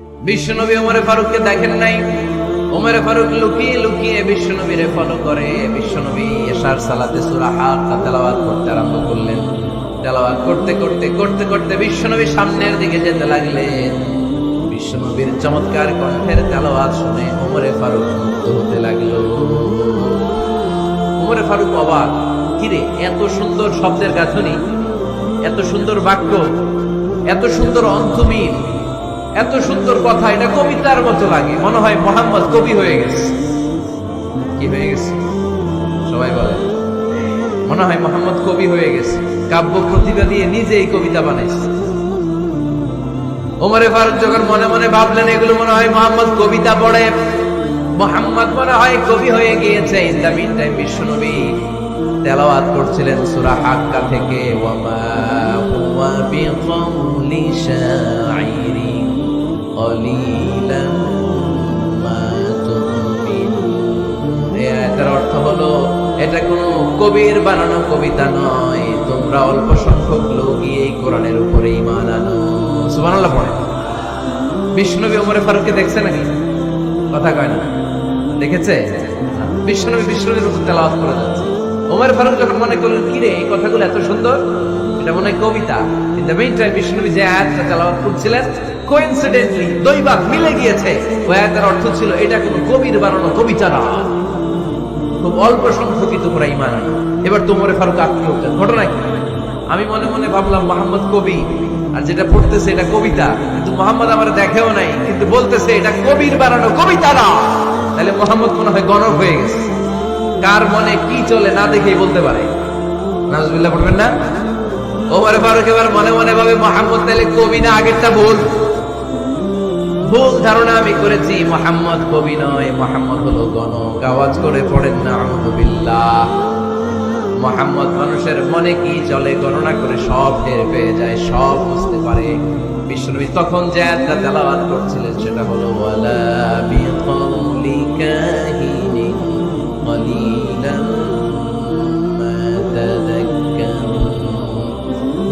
বিশ্বনবী ওমরে ফারুককে দেখেন নাই। ওমরে ফারুক লুকিয়ে লুকিয়ে বিশ্বনবীরে ফলো করে। বিশ্বনবী এশার সালাতে করতে আরম্ভ করলেন। করতে করতে করতে করতে বিশ্বনবী সামনের দিকে যেতে লাগলেন। বিশ্বনবীর চমৎকার কণ্ঠের তেলাওয়াত শুনে ওমরে ফারুক মুগ্ধ হতে লাগল। ওমরে ফারুক অবাক, কিরে, এত সুন্দর শব্দের গাঁথনি, এত সুন্দর বাক্য, এত সুন্দর অন্তমিল এত সুন্দর কথা, এটা কবিতার মতো লাগে। মনে হয় মোহাম্মদ কবি হয়ে গেছে। কি হয়ে গেছে? সবাই বলে মনে হয় মোহাম্মদ কবি হয়ে গেছে। কাব্য প্রতিভা দিয়ে নিজেই কবিতা বানাইছে। ওমরে ফারুক যখন মনে মনে ভাবলেন, এগুলো মনে হয় মোহাম্মদ কবিতা পড়ে। মোহাম্মদ মনে হয় কবি হয়ে গিয়েছে। ইন দ্য মিন টাইম বিশ্বনবী তেলাওয়াত করছিলেন সূরা হাক্কা থেকে। ওয়ামা হুয়া বিকাউলি শাইরিন এই অর্থ হলো, এটা কোনো কবির বানানো কবিতা নয়। তোমরা অল্প সংখ্যক লোকই এই কোরআনের উপরে ঈমান আনো। সুবহানাল্লাহ পড়ে। বিষ্ণুনবী ওমরে ফারুককে দেখছে নাকি? কথা কয় না। দেখেছে? বিষ্ণুনবী বিষ্ণুনবীর উপর তেলাওয়াত করে যাচ্ছে। ওমর ফারুক যখন মনে করলেন, কি রে, এই কথাগুলো এত সুন্দর? এটা মনে হয় কবিতা। ইন দ্য মেইন টাইম বিষ্ণুনবী যে আয়াতটা তেলাওয়াত করছিলেন দৈবাক মিলে গিয়েছে। ওই আয়াতের অর্থ ছিল, এটা কোনো কবির বানানো কবিতা না। খুব অল্প সংখ্যকই তোমরা ইমান এবার ফারুক উঠলেন ঘটনা কি? আমি মনে মনে ভাবলাম, মোহাম্মদ কবি, আর যেটা পড়তেছে এটা কবিতা। কিন্তু মোহাম্মদ আমার দেখেও নাই, কিন্তু বলতেছে এটা কবির বানানো কবিতা না। তাহলে মোহাম্মদ মনে হয় গণক হয়ে গেছে। কার মনে কি চলে না দেখেই বলতে পারে। নাজবিল্লাহ পড়বেন না? ওমর ফারুক এবার মনে মনে ভাবে, মোহাম্মদ, তাহলে কবি না, আগেরটা ভুল। ভুল ধারণা আমি করেছি। মোহাম্মদ কবি নয় মোহাম্মদ হলো গণক। আওয়াজ করে পড়েন না আহমদুবিল্লাহ মোহাম্মদ মানুষের মনে কি চলে? গণনা করে সব টের পেয়ে যায়, সব বুঝতে পারে। বিশ্বনবী তখন যে আয়াতটা তেলাওয়াত করছিলেন, সেটা হলো, ওয়ালা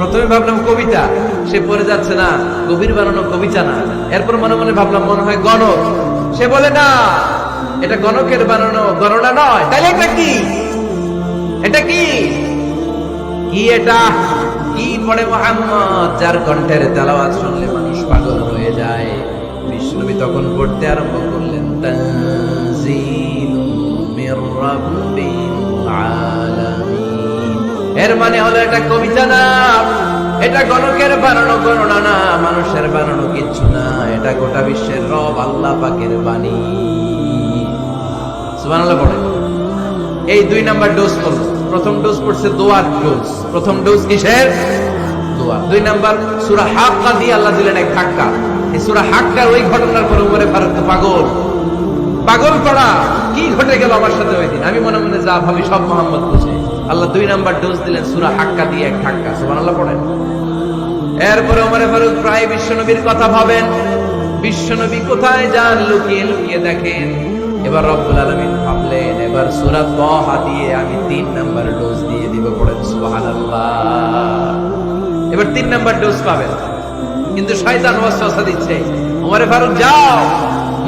প্রথমে ভাবলাম কবিতা। সে পড়ে যাচ্ছে না কবির বানানো কবিতা না। এরপর মনে মনে ভাবলাম, মনে হয় গণক। সে বলে, না, এটা গণকের বানানো গণনা নয়। তাহলে এটা কি? এটা কি? কি এটা? কি পড়ে মোহাম্মদ, যার কণ্ঠের তেলাওয়াত শুনলে মানুষ পাগল হয়ে যায়। বিষ্ণুবী তখন পড়তে আরম্ভ করলেন তানজিলুম মির রাব্বিল আলামিন। এর মানে হলো এটা কবিতা না। এটা গণকের বানানো গণনা না মানুষের বানানো কিচ্ছু না। এটা গোটা বিশ্বের রব আল্লাহ পাকের বাণী। এই দুই নাম্বার ডোজ করল প্রথম ডোজ পড়ছে দোয়ার ডোজ। প্রথম ডোজ কিসের? দোয়া দুই নাম্বার সুরা হাক্কা দিয়ে আল্লাহ দিলেন এক ধাক্কা। এই সুরা হাক্কার ওই ঘটনার পরে উমরে ফারুক পাগল। পাগল পড়া কি ঘটে গেল আমার সাথে ওই দিন? আমি মনে মনে যা ভাবি সব মোহাম্মদ বুঝে। আল্লাহ দুই নাম্বার ডোজ দিলেন সুরা হাক্কা দিয়ে এক ধাক্কা, সুবহানাল্লাহ পড়েন। এরপরে ওমরে ফারুক প্রায় বিশ্বনবীর কথা ভাবেন। বিশ্বনবী কোথায় যান? লুকিয়ে লুকিয়ে দেখেন। এবার রব্বুল আলামিন ভাবলেন, এবার সূরা তাহা দিয়ে আমি তিন নাম্বার ডোজ দিয়ে দিব পড়েন, সুবহানাল্লাহ। এবার তিন নাম্বার ডোজ পাবেন। কিন্তু শয়তান ওয়াসওয়াসা দিচ্ছে, ওমরে ফারুক, যাও!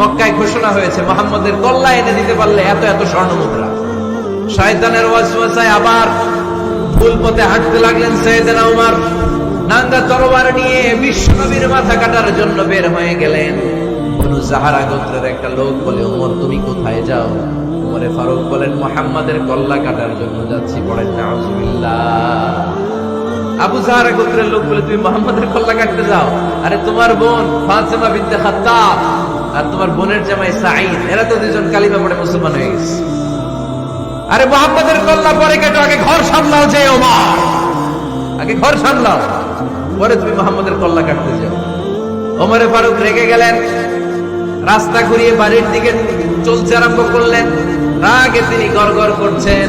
মক্কায় ঘোষণা হয়েছে, মোহাম্মদের কল্লা এনে দিতে পারলে এত এত স্বর্ণ মুদ্রা শয়তানের ওয়াসওয়াসায় আবার ভুল পথে হাঁটতে লাগলেন সৈয়দনা উমর। নাঙ্গা তরবার নিয়ে বিশ্বনবীর মাথা কাটার জন্য বের হয়ে গেলেন। বনু জাহারা গোত্রের একটা লোক বলে, উমর, তুমি কোথায় যাও? উমরে ফারুক বলেন, মোহাম্মদের কল্লা কাটার জন্য যাচ্ছি, পড়েন নাউজুবিল্লাহ। আবু জাহারা গোত্রের লোক বলে, তুমি মোহাম্মদের কল্লা কাটতে যাও? আরে, তোমার বোন ফাতেমা বিনতে খাত্তাব আর তোমার বোনের জামাই সাঈদ। এরা তো দুজন কালিমা পড়ে মুসলমান হয়ে গেছে। আরে মোহাম্মদের কল্লা পরে কেটো, আগে ঘর সামলাও যে ওমর আগে ঘর সামলাও। পরে তুমি মোহাম্মদের কল্লা কাটতে যাও। ওমরে ফারুক রেগে গেলেন, রাস্তা ঘুরিয়ে বাড়ির দিকে চলছে আরম্ভ করলেন। রাগে তিনি গড়গড় করছেন।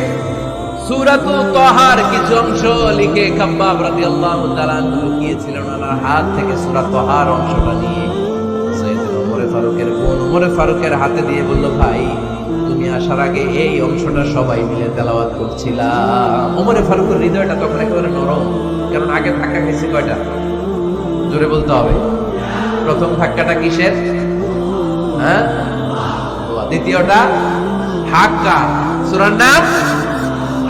কিছু অংশ লিখে খাব্বাব রাদিয়াল্লাহু ফারুকের হৃদয়টা তখন একেবারে নরম, কারণ আগে ধাক্কা খেয়েছে কয়টা? জোরে বলতে হবে। প্রথম ধাক্কাটা কিসের? হ্যাঁ? দ্বিতীয়টা হাক্কা সুরার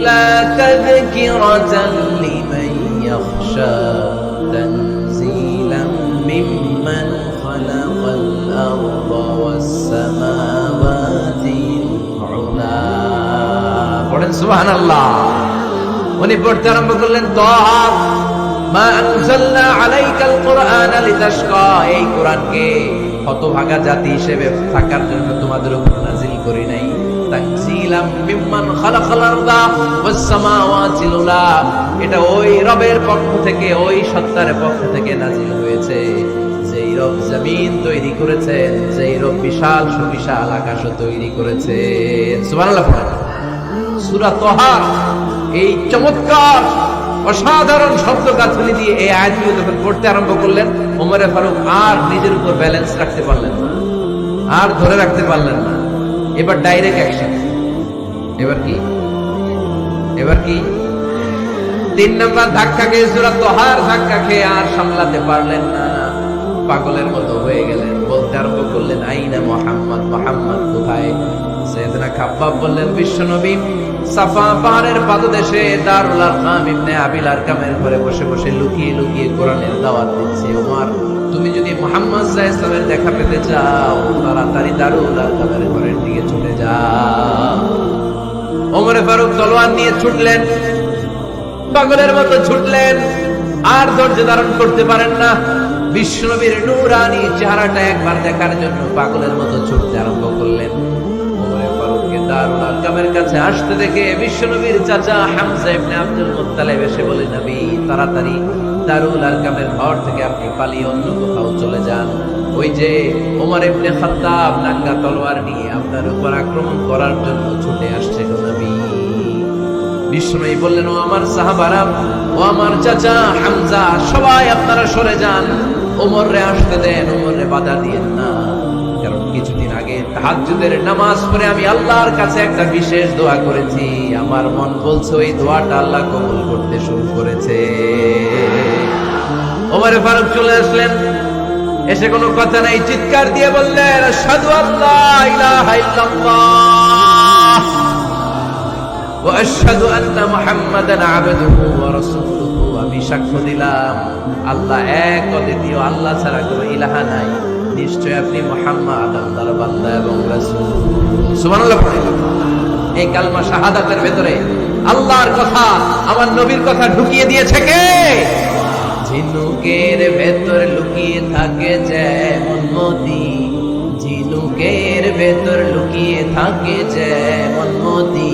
إلا تذكرة لمن يخشى تنزيلا ممن خلق الأرض والسماوات العلا পড়েন সুবহান আল্লাহ উনি পড়তে আরম্ভ করলেন তহা মা আনজালনা আলাইকাল কোরআন লিতাশকা এই কোরআনকে হতভাগা জাতি হিসেবে থাকার জন্য তোমাদের উপর নাজিল করি নাই মিম্মান আরদা ওয়াস এটা ওই রবের পক্ষ থেকে, ওই সত্তার পক্ষ থেকে হয়েছে। যেই রব জমিন তৈরি যেই রব বিশাল সুবিশাল আকাশ তৈরি করেছে সুবহানাল্লাহ সূরা তহা, এই চমৎকার, অসাধারণ শব্দ গাঁথনি দিয়ে এই আয়াতগুলো যখন পড়তে আরম্ভ করলেন, ওমরে ফারুক আর নিজের উপর ব্যালেন্স রাখতে পারলেন না। আর ধরে রাখতে পারলেন না। এবার ডাইরেক্ট অ্যাকশন এবার কি? এবার কি? তিন নম্বর ধাক্কা খেয়ে সুরা তোহার ধাক্কা খেয়ে আর সামলাতে পারলেন না। পাগলের মতো হয়ে গেলেন। বলতে আরম্ভ করলেন, আইনা মোহাম্মদ মোহাম্মদ, কোথায়? সৈয়দনা খাব্বাব বললেন, বিশ্বনবী, সাফা পাহাড়ের পাদদেশে দারুল আরকাম ইবনে আবিল আরকামের ঘরে বসে বসে লুকিয়ে লুকিয়ে কোরআনের দাওয়াত দিচ্ছে। ওমর, তুমি যদি মোহাম্মদ সাল্লাল্লাহু দেখা পেতে চাও, তাড়াতাড়ি দারুল আরকামের ঘরের দিকে চলে যাও। ওমরে ফারুক তলোয়ার নিয়ে ছুটলেন। পাগলের মতো ছুটলেন। আর ধৈর্য ধারণ করতে পারেন না। বিশ্বনবীর নূরানি চেহারাটা একবার দেখার জন্য পাগলের মতো ছুটতে আরম্ভ করলেন। তাড়াতাড়ি। দারুল থেকে আপনি পালিয়ে অন্য কোথাও চলে যান। ওই যে তলোয়ার নিয়ে আক্রমণ করার জন্য ছুটে আসছে গো বললেন, ও আমার সাহাবারা, ও আমার চাচা হামজা, সবাই আপনারা সরে যান। ওমর রে আসতে দেন ওমর রে বাধা দিয়েন না। কারণ কিছুদিন আগে তাহাজ্জুদের নামাজ পড়ে আমি আল্লাহর কাছে একটা বিশেষ দোয়া করেছি। আমার মন বলছে, ওই দোয়াটা আল্লাহ কবুল করতে শুরু করেছে। ওমরে ফারুক চলে আসলেন। এসে কোনো কথা নাই, চিৎকার দিয়ে বললেন, আশহাদু আল্লাহ ইলাহা ইল্লাল্লাহ। ওয়া রাসূলুহু আমি সাক্ষ্য দিলাম। আল্লাহ এক অদ্বিতীয়, আল্লাহ ছাড়া কোনো ইলাহা নাই। নিশ্চয় আপনি মুহাম্মদ আল্লাহর বান্দা এবং রাসূল। সুবহানাল্লাহ এই কালমা শাহাদাতের আল্লাহর কথা, আমার নবীর কথা ঢুকিয়ে দিয়েছে কে? ঝিনুকের ভেতর লুকিয়ে থাকে যেমন মতি ঝিনুকের ভেতর লুকিয়ে থাকে যেমন মতি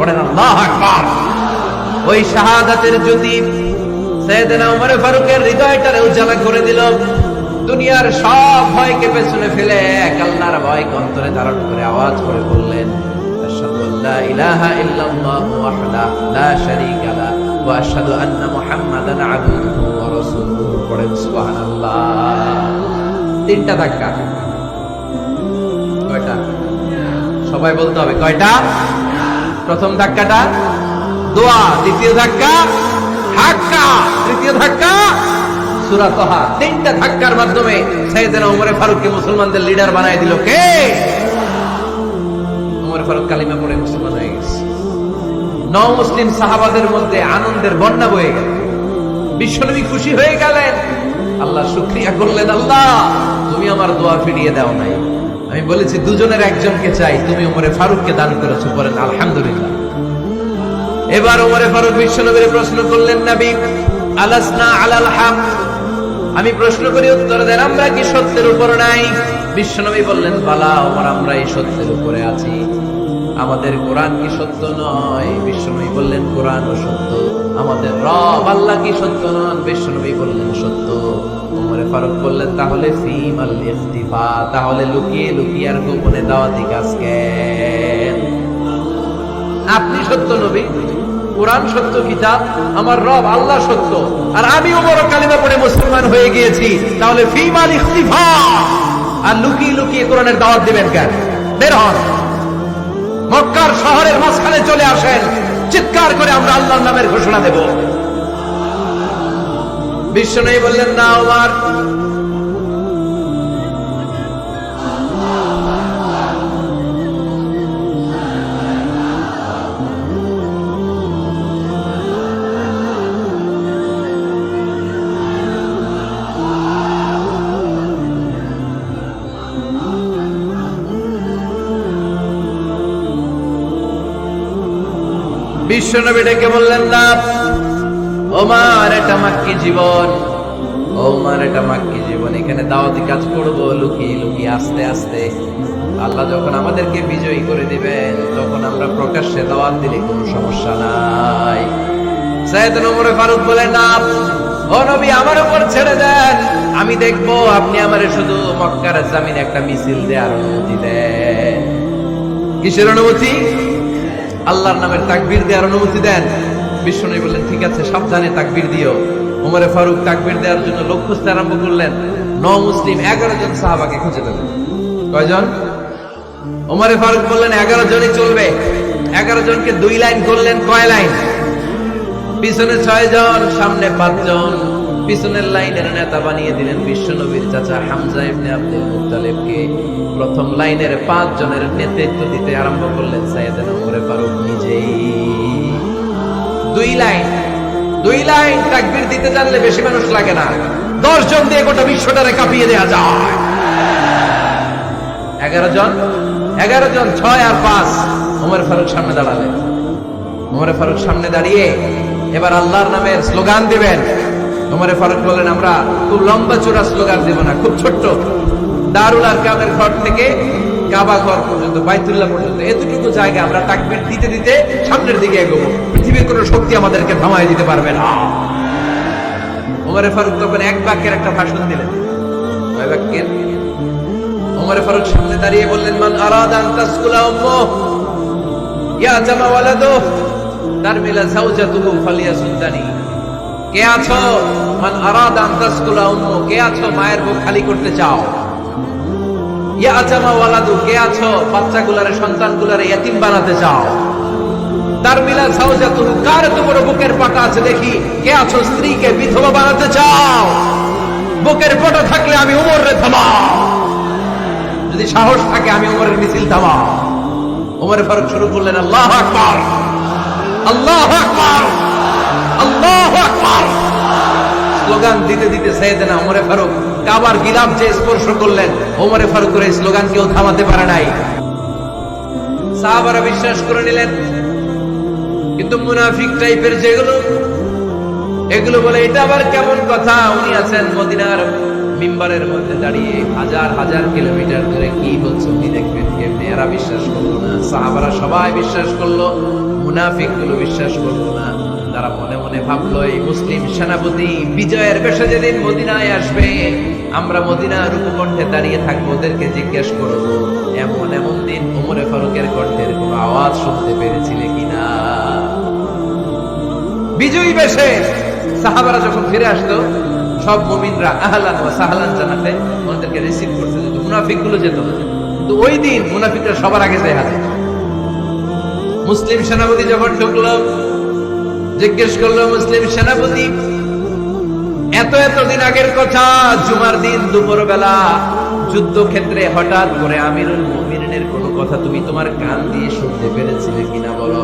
পড়েন আল্লাহ ওই শাহাদাতের জ্যোতি সৈয়দনা ফারুকের হৃদয়টারে উজালা করে দিল। দুনিয়ার সব ভয়কে পেছনে ফেলে এক আল্লাহর ভয় অন্তরে ধারণ করে আওয়াজ করে বললেন তিনটা ধাক্কা। কয়টা? সবাই বলতে হবে, কয়টা? প্রথম ধাক্কাটা। দোয়া, দ্বিতীয় ধাক্কা। ধাক্কা, তৃতীয় ধাক্কা। সূরা তহা, তিনটা ধাক্কার মাধ্যমে সাইয়েদনা ওমরে ফারুককে মুসলমানদের লিডার বানায় দিল কে? ওমর ফারুক কালিমা পড়ে মুসলমান হয়ে গেছে। ন মুসলিম সাহাবাদের মধ্যে আনন্দের বন্যা বয়ে গেল। বিশ্বনবী খুশি হয়ে গেলেন। আল্লাহ শুক্রিয়া করলেন, আল্লাহ, তুমি আমার দোয়া ফিরিয়ে দাও নাই। আমি বলেছি, দুজনের একজনকে চাই। তুমি ওমরে ফারুককে দান করেছ, বলেন, আলহামদুলিল্লাহ। এবার ওমরে ফারুক বিশ্বনবীর প্রশ্ন করলেন, নবী, আলাসনা আলাল হাম আমি প্রশ্ন করি, উত্তর দেন, আমরা কি সত্যের উপর নাই? বিশ্বনবী বললেন, বালা, ওমর, আমরা এই সত্যের উপরে আছি। আমাদের কোরআন কি সত্য নয়? বিশ্বনবী বললেন কোরআন ও সত্য। আমাদের রব, আল্লাহ কি সত্য নন? বিশ্বনবী বললেন, সত্য। ফারুক বললেন তাহলে ফিম আল তাহলে লুকিয়ে লুকিয়ে আর গোপনে দাওয়াতি কাজ কেন আপনি সত্য নবী, কোরআন সত্য, কিতাব, আমার রব, আল্লাহ সত্য, আর আমিও বড় কালিমা পড়ে মুসলমান হয়ে গিয়েছি, তাহলে ফিমাল ইখতিফা। আর লুকিয়ে লুকিয়ে কোরআনের দাওয়াত দিবেন কেন? বের হন। মক্কার শহরের মাঝখানে চলে আসেন, চিৎকার করে আমরা আল্লাহর নামের ঘোষণা দেব। বিশ্ব নেই বললেন, না আমার বিশ্বনবী ডেকে বললেন না ওমার এটা মাক্কি জীবন? ওমার এটা মাক্কি জীবন? এখানে দাওয়াতি কাজ করব, লুকিয়ে লুকিয়ে, আস্তে আস্তে। আল্লাহ যখন আমাদেরকে বিজয়ী করে দিবেন, তখন আমরা প্রকাশ্যে দাওয়াত দিলে কোনো সমস্যা নাই। সাইয়েদ ওমরে ফারুক বলেন না ও নবী, আমার উপর ছেড়ে দেন। আমি দেখব আপনি আমারে শুধু মক্কার জামিনে একটা মিছিল দেওয়ার অনুমতি দেন। কিসের অনুমতি? আল্লাহর নামের তাকবীর দেওয়ার অনুমতি দেন। বিষ্ণু বললেন, ঠিক আছে, সাবধানে তাকবীর দিও। উমরে ফারুক তাকবীর দেওয়ার জন্য লোক খুঁজতে আরম্ভ করলেন। ন মুসলিম, এগারো জন সাহাবাকে খুঁজে দেবেন কয়জন? উমরে ফারুক বললেন, এগারো জনই চলবে। এগারো জনকে দুই লাইন করলেন, কয় লাইন? পিছনে ছয় জন, সামনে পাঁচজন পিছনের লাইনের নেতা বানিয়ে দিলেন বিশ্বনবীর চাচা হামজা ইবনে আব্দুল মুত্তালিবকে। প্রথম লাইনের পাঁচ জনের নেতৃত্ব দিতে আরম্ভ করলেন সাইয়েদনা ফারুক নিজেই। দুই লাইন দুই লাইন তাকবীর দিতে জানলে বেশি মানুষ লাগে না। দশ জন দিয়ে গোটা বিশ্বটারে কাঁপিয়ে দেওয়া যায়। এগারো জন এগারো জন, ছয় আর পাঁচ। ওমর ফারুক সামনে দাঁড়ালেন ওমর ফারুক সামনে দাঁড়িয়ে এবার আল্লাহর নামের স্লোগান দিবেন। ওমরে ফারুক বলেন, আমরা খুব লম্বা চূড়া স্লোগান দিব না, খুব ছোট্ট। দারুল আর কামের ঘর থেকে কাবা ঘর পর্যন্ত, বাইতুল্লাহ পর্যন্ত, এতটুকু জায়গা আমরা তাকবির দিতে দিতে সামনের দিকে এগোবো। পৃথিবীর কোনো শক্তি আমাদেরকে দিতে পারবে না। ওমরে ফারুক তখন এক বাক্যের একটা ভাষণ দিলেন। কয় বাক্যের? ওমরে ফারুক সামনে দাঁড়িয়ে বললেন, মান আরাদা আন তাসকুলা উম্মু ইয়া জামা ওয়ালাদু, তারমিলা কে আছো? মান আরাদা আন তাসকুলা কে আছো? মায়ের বুক খালি করতে চাও। ইয়া কে আছো? বানাতে চাও? তোমার বুকের আছে দেখি? কে আছো? স্ত্রীকে বানাতে চাও? বুকের থাকলে আমি উমর যদি সাহস থাকে, আমি উমরের মিছিল থামাও। উমরে ফারুক শুরু করলেন, আল্লাহ আকবার! আল্লাহ আকবার! আল্লাহ আকবার! স্লোগান দিতে দিতে সৈয়দনা ওমরে ফারুক কাবার গিলাফ যে স্পর্শ করলেন, ওমরে ফারুকের এই স্লোগান কেউ থামাতে পারে নাই। সাহাবারা বিশ্বাস করে নিলেন, কিন্তু মুনাফিক টাইপের যেগুলো, এগুলো বলে, এটা আবার কেমন কথা? উনি আছেন মদিনার মিম্বারের মধ্যে দাঁড়িয়ে, হাজার হাজার কিলোমিটার দূরে কি বলছে উনি দেখবেন কেমনি? এরা বিশ্বাস করল না। সাহাবারা সবাই বিশ্বাস করল মুনাফিকগুলো বিশ্বাস করল না। তারা মনে মনে ভাবলো, এই মুসলিম সেনাপতি বিজয়ের বেশে যেদিন মদিনায় আসবে, আমরা মদিনার উপকণ্ঠে দাঁড়িয়ে থাকব, ওদেরকে জিজ্ঞেস করব, এমন এমন দিন উমরে ফারুকের কণ্ঠের কোনো আওয়াজ শুনতে পেরেছিলে কিনা? বিজয়ী বেশে সাহাবারা যখন ফিরে আসতো সব মুমিনরা আহলান ওয়া সাহলান জানাতে ওনাদেরকে রিসিভ করতে যেত মুনাফিকগুলো যেত কিন্তু ওই দিন মুনাফিকরা সবার আগে যায় হাজির। মুসলিম সেনাপতি যখন ঢুকলো জিজ্ঞেস করল, মুসলিম সেনাপতি, এত এত দিন আগের কথা, জুমার দিন দুপুর বেলা যুদ্ধক্ষেত্রে হঠাৎ করে আমিরুল মুমিনের কোনো কথা তুমি তোমার কান দিয়ে শুনতে পেরেছিলে কিনা বলো?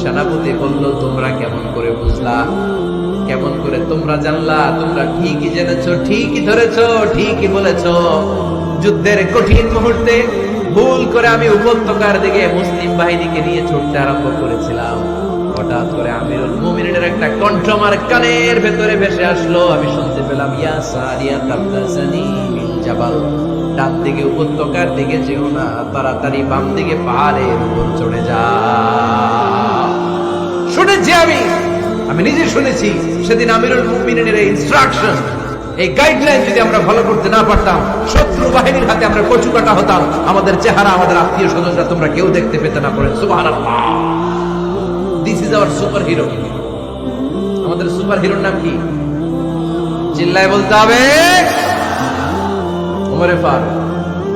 সেনাপতি বলল, তোমরা কেমন করে বুঝলা? কেমন করে তোমরা জানলা? তোমরা ঠিকই জেনেছো, ঠিকই ধরেছো, ঠিকই বলেছ। যুদ্ধের কঠিন মুহূর্তে ভুল করে আমি উপত্যকার দিকে মুসলিম বাহিনীকে নিয়ে ছুটতে আরম্ভ করেছিলাম। হঠাৎ করে আমিরুল মুমিনের একটা কণ্ঠ আমার কানের ভেতরে ভেসে আসলো। আমি শুনতে পেলাম, ইয়া সারিয়া জাবাল। ডান দিকে উপত্যকার দিকে যেও না, তাড়াতাড়ি বাম দিকে পাহাড়ের উপর চড়ে যা। শুনেছি আমি আমি নিজে শুনেছি, সেদিন আমিরুল মুমিনের এই ইনস্ট্রাকশন এই গাইডলাইন যদি আমরা ফলো করতে না পারতাম, শত্রু বাহিনীর হাতে আমরা কচু কাটা হতাম, আমাদের চেহারা, আমাদের আত্মীয় স্বজনরা তোমরা কেউ দেখতে পেতে না পারেন সুবহানাল্লাহ। This is our super hero আমাদের সুপার হিরোর নাম কি? চিল্লায় বলতে হবে। ওমরে ফারুক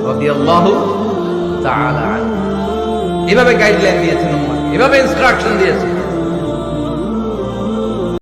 রাদিয়াল্লাহু তাআলা এভাবে গাইডলাইন দিয়েছেন উম্মাহ। এভাবে ইনস্ট্রাকশন দিয়েছেন।